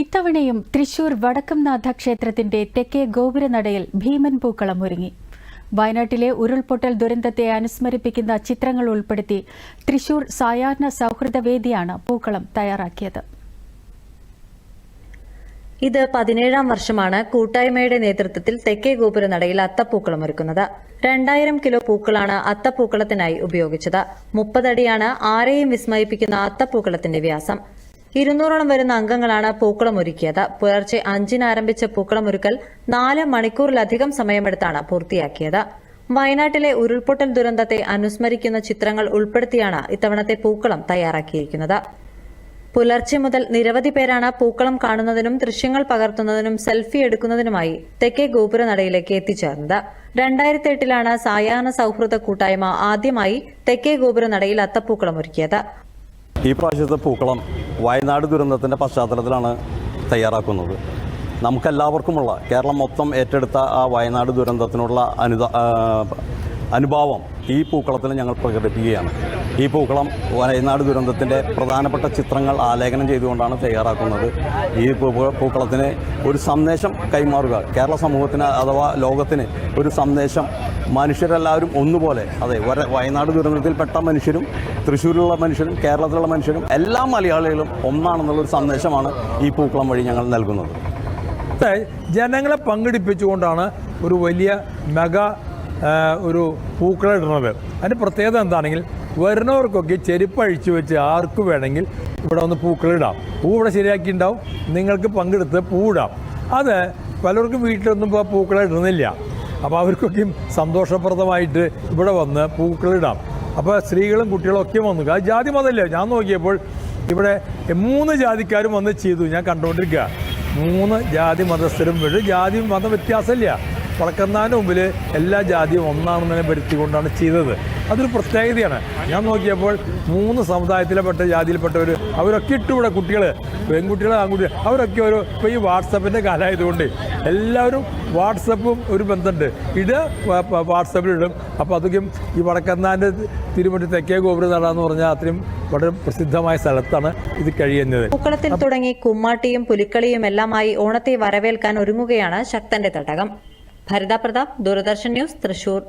ഇത്തവണയും തൃശൂർ വടക്കംനാഥ ക്ഷേത്രത്തിന്റെ തെക്കേ ഗോപുരനടയിൽ ഭീമൻ പൂക്കളം ഒരുങ്ങി. വയനാട്ടിലെ ഉരുൾപൊട്ടൽ ദുരന്തത്തെ അനുസ്മരിപ്പിക്കുന്ന ചിത്രങ്ങൾ ഉൾപ്പെടുത്തി തൃശൂർ സായാഹ്ന സൗഹൃദവേദിയാണ് പൂക്കളം തയ്യാറാക്കിയത്. ഇത് പതിനേഴാം വർഷമാണ് കൂട്ടായ്മയുടെ നേതൃത്വത്തിൽ തെക്കേ ഗോപുര നടയിൽ അത്തപ്പൂക്കളം ഒരുക്കുന്നത്. രണ്ടായിരം കിലോ പൂക്കളാണ് അത്തപ്പൂക്കളത്തിനായി ഉപയോഗിച്ചത്. മുപ്പതടിയാണ് ആരെയും വിസ്മയിപ്പിക്കുന്ന അത്തപ്പൂക്കളത്തിന്റെ വ്യാസം. ഇരുന്നൂറോളം വരുന്ന അംഗങ്ങളാണ് പൂക്കളം ഒരുക്കിയത്. പുലർച്ചെ അഞ്ചിന് ആരംഭിച്ച പൂക്കളമൊരുക്കൽ നാല് മണിക്കൂറിലധികം സമയമെടുത്താണ് പൂർത്തിയാക്കിയത്. വയനാട്ടിലെ ഉരുൾപൊട്ടൽ ദുരന്തത്തെ അനുസ്മരിക്കുന്ന ചിത്രങ്ങൾ ഉൾപ്പെടുത്തിയാണ് ഇത്തവണത്തെ പൂക്കളം തയ്യാറാക്കിയിരിക്കുന്നത്. പുലർച്ചെ മുതൽ നിരവധി പേരാണ് പൂക്കളം കാണുന്നതിനും ദൃശ്യങ്ങൾ പകർത്തുന്നതിനും സെൽഫി എടുക്കുന്നതിനുമായി തെക്കേ ഗോപുരനടയിലേക്ക് എത്തിച്ചേർന്നത്. രണ്ടായിരത്തി എട്ടിലാണ് സായാഹ്ന സൗഹൃദ കൂട്ടായ്മ ആദ്യമായി തെക്കേ ഗോപുരനടയിൽ അത്തപ്പൂക്കളം ഒരുക്കിയത്. ഈ പ്രാവശ്യത്തെ പൂക്കളം വയനാട് ദുരന്തത്തിന്റെ പശ്ചാത്തലത്തിലാണ് തയ്യാറാക്കുന്നത്. നമുക്കെല്ലാവർക്കുമുള്ള കേരളം മൊത്തം ഏറ്റെടുത്ത ആ വയനാട് ദുരന്തത്തിനുള്ള അനുദ അനുഭാവം ഈ പൂക്കളത്തിൽ ഞങ്ങൾ പ്രകടിപ്പിക്കുകയാണ്. ഈ പൂക്കളം വയനാട് ദുരന്തത്തിന്റെ പ്രധാനപ്പെട്ട ചിത്രങ്ങൾ ആലേഖനം ചെയ്തുകൊണ്ടാണ് തയ്യാറാക്കുന്നത്. ഈ പൂക്കളത്തിന് ഒരു സന്ദേശം കൈമാറുക. കേരള സമൂഹത്തിന് അഥവാ ലോകത്തിന് ഒരു സന്ദേശം. മനുഷ്യരെല്ലാവരും ഒന്നുപോലെ അതെ വയനാട് ദുരന്തത്തിൽപ്പെട്ട മനുഷ്യരും തൃശ്ശൂരിലുള്ള മനുഷ്യരും കേരളത്തിലുള്ള മനുഷ്യരും എല്ലാ മലയാളികളും ഒന്നാണെന്നുള്ളൊരു സന്ദേശമാണ് ഈ പൂക്കളം വഴി ഞങ്ങൾ നൽകുന്നത്. ജനങ്ങളെ പങ്കെടുപ്പിച്ചുകൊണ്ടാണ് ഒരു വലിയ മെഗാ ഒരു പൂക്കളിടുന്നത് അതിന്റെ പ്രത്യേകത എന്താണെങ്കിൽ വരുന്നവർക്കൊക്കെ ചെരുപ്പ് അഴിച്ചു വെച്ച് ആർക്ക് വേണമെങ്കിൽ ഇവിടെ ഒന്ന് പൂക്കളിടാം പൂ ഇവിടെ ശരിയാക്കിയിട്ടുണ്ടാവും. നിങ്ങൾക്ക് പങ്കെടുത്ത് പൂവിടാം അത് പലർക്കും വീട്ടിലൊന്നും ഇപ്പോൾ പൂക്കളിടുന്നില്ല അപ്പോൾ അവർക്കൊക്കെയും സന്തോഷപ്രദമായിട്ട് ഇവിടെ വന്ന് പൂക്കളിടാം അപ്പോൾ സ്ത്രീകളും കുട്ടികളും ഒക്കെ വന്നു. അത് ജാതി മതമല്ലേ? ഞാൻ നോക്കിയപ്പോൾ ഇവിടെ മൂന്ന് ജാതിക്കാരും വന്ന് ചെയ്തു. ഞാൻ കണ്ടുകൊണ്ടിരിക്കുക. മൂന്ന് ജാതി മതസ്ഥരും. വീട് ജാതി മത വ്യത്യാസമില്ല. വളക്കന്നാന്റെ മുമ്പിൽ എല്ലാ ജാതിയും ഒന്നാണെന്നെ വരുത്തിക്കൊണ്ടാണ് ചെയ്തത്. അതൊരു പ്രത്യേകതയാണ്. ഞാൻ നോക്കിയപ്പോൾ മൂന്ന് സമുദായത്തിലെപ്പെട്ട ജാതിയിൽപ്പെട്ടവർ അവരൊക്കെ ഇട്ടുകൂടെ കുട്ടികൾ പെൺകുട്ടികൾ ആൺകുട്ടികൾ അവരൊക്കെ ഒരു ഇപ്പോൾ ഈ വാട്സപ്പിന്റെ കാലമായതുകൊണ്ട് എല്ലാവരും വാട്സപ്പും ഒരു ബന്ധമുണ്ട് ഇത് വാട്സപ്പിലിടും അപ്പോൾ അതൊക്കെ ഈ വടക്കന്നാന്റെ തിരുമറ്റി തെക്കേ ഗോപുരം നടാന്ന് പറഞ്ഞാൽ അത്രയും വളരെ പ്രസിദ്ധമായ സ്ഥലത്താണ് ഇത് കഴിയുന്നത്. പൂക്കളത്തിൽ തുടങ്ങി കുമ്മാട്ടിയും പുലിക്കളിയും എല്ലാമായി ഓണത്തെ വരവേൽക്കാൻ ഒരുങ്ങുകയാണ് ശക്തന്റെ തടകം. ഭരിത പ്രതാപ് ദൂരദർശൻ ന്യൂസ് തൃശൂർ.